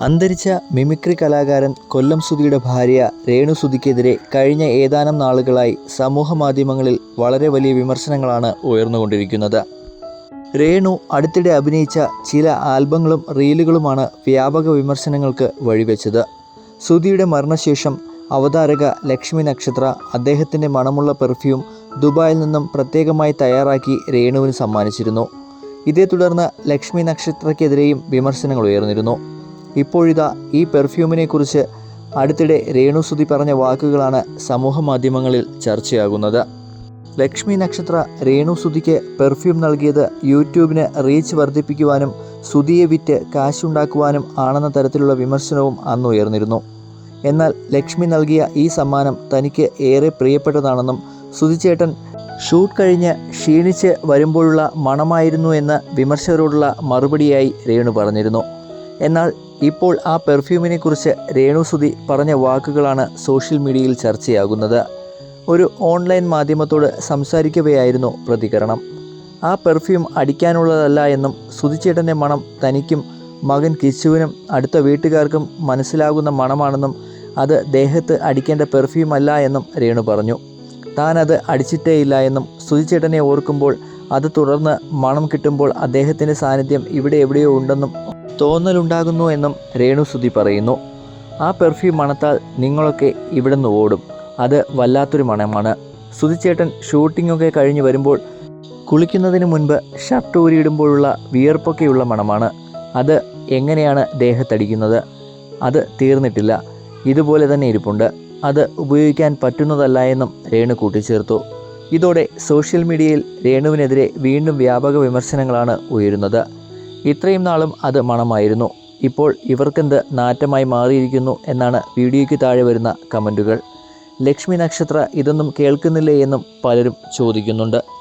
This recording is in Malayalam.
അന്തരിച്ച മിമിക്രി കലാകാരൻ കൊല്ലം സുധിയുടെ ഭാര്യ രേണു സുധിക്കെതിരെ കഴിഞ്ഞ ഏതാനും നാളുകളായി സമൂഹ മാധ്യമങ്ങളിൽ വളരെ വലിയ വിമർശനങ്ങളാണ് ഉയർന്നുകൊണ്ടിരിക്കുന്നത്. രേണു അടുത്തിടെ അഭിനയിച്ച ചില ആൽബങ്ങളും റീലുകളുമാണ് വ്യാപക വിമർശനങ്ങൾക്ക് വഴിവെച്ചത്. സുധിയുടെ മരണശേഷം അവതാരക ലക്ഷ്മി നക്ഷത്ര അദ്ദേഹത്തിന്റെ മണമുള്ള പെർഫ്യൂം ദുബായിൽ നിന്നും പ്രത്യേകമായി തയ്യാറാക്കി രേണുവിന് സമ്മാനിച്ചിരുന്നു. ഇതേ തുടർന്ന് ലക്ഷ്മി നക്ഷത്രക്കെതിരെയും വിമർശനങ്ങൾ ഉയർന്നിരുന്നു. ഇപ്പോഴിതാ ഈ പെർഫ്യൂമിനെക്കുറിച്ച് അടുത്തിടെ രേണുസുതി പറഞ്ഞ വാക്കുകളാണ് സമൂഹ മാധ്യമങ്ങളിൽ ചർച്ചയാകുന്നത്. ലക്ഷ്മി നക്ഷത്ര രേണു സുധിക്ക് പെർഫ്യൂം നൽകിയത് യൂട്യൂബിന് റീച്ച് വർദ്ധിപ്പിക്കുവാനും സുതിയെ വിറ്റ് കാശുണ്ടാക്കുവാനും ആണെന്ന തരത്തിലുള്ള വിമർശനവും അന്ന് ഉയർന്നിരുന്നു. എന്നാൽ ലക്ഷ്മി നൽകിയ ഈ സമ്മാനം തനിക്ക് ഏറെ പ്രിയപ്പെട്ടതാണെന്നും സുതിച്ചേട്ടൻ ഷൂട്ട് കഴിഞ്ഞ് ക്ഷീണിച്ച് വരുമ്പോഴുള്ള മണമായിരുന്നു എന്ന് വിമർശകരോടുള്ള മറുപടിയായി രേണു പറഞ്ഞിരുന്നു. എന്നാൽ ഇപ്പോൾ ആ പെർഫ്യൂമിനെ കുറിച്ച് രേണുസുതി പറഞ്ഞ വാക്കുകളാണ് സോഷ്യൽ മീഡിയയിൽ ചർച്ചയാകുന്നത്. ഒരു ഓൺലൈൻ മാധ്യമത്തോട് സംസാരിക്കവെയായിരുന്നു പ്രതികരണം. ആ പെർഫ്യൂം അടിക്കാനുള്ളതല്ല എന്നും സുതിച്ചേട്ടന്റെ മണം തനിക്കും മകൻ കിച്ചുവിനും അടുത്ത വീട്ടുകാർക്കും മനസ്സിലാകുന്ന മണമാണെന്നും അത് ദേഹത്ത് അടിക്കേണ്ട പെർഫ്യൂം അല്ല എന്നും രേണു പറഞ്ഞു. താനത് അടിച്ചിട്ടേയില്ല എന്നും സുതിച്ചേട്ടനെ ഓർക്കുമ്പോൾ അത് തുടർന്ന് മണം കിട്ടുമ്പോൾ അദ്ദേഹത്തിന്റെ സാന്നിധ്യം ഇവിടെ എവിടെയോ ഉണ്ടെന്നും തോന്നലുണ്ടാകുന്നു എന്നും രേണുസുതി പറയുന്നു. ആ പെർഫ്യൂം മണത്താൽ നിങ്ങളൊക്കെ ഇവിടുന്ന് ഓടും. അത് വല്ലാത്തൊരു മണമാണ്. സുതിച്ചേട്ടൻ ഷൂട്ടിങ്ങൊക്കെ കഴിഞ്ഞ് വരുമ്പോൾ കുളിക്കുന്നതിന് മുൻപ് ഷർട്ട് ഊരിയിടുമ്പോഴുള്ള വിയർപ്പൊക്കെയുള്ള മണമാണ്. അത് എങ്ങനെയാണ് ദേഹത്തടിക്കുന്നത്? അത് തീർന്നിട്ടില്ല. ഇതുപോലെ തന്നെ ഇരിപ്പുണ്ട്. അത് ഉപയോഗിക്കാൻ പറ്റുന്നതല്ല എന്നും രേണു കൂട്ടിച്ചേർത്തു. ഇതോടെ സോഷ്യൽ മീഡിയയിൽ രേണുവിനെതിരെ വീണ്ടും വ്യാപക വിമർശനങ്ങളാണ് ഉയരുന്നത്. ഇത്രയും നാളും അത് മണമായിരുന്നു. ഇപ്പോൾ ഇവർക്കെന്ത് നാറ്റമായി മാറിയിരിക്കുന്നു എന്നാണ് വീഡിയോയ്ക്ക് താഴെ വരുന്ന കമന്റുകൾ. ലക്ഷ്മി നക്ഷത്ര ഇതൊന്നും കേൾക്കുന്നില്ലേ എന്നും പലരും ചോദിക്കുന്നുണ്ട്.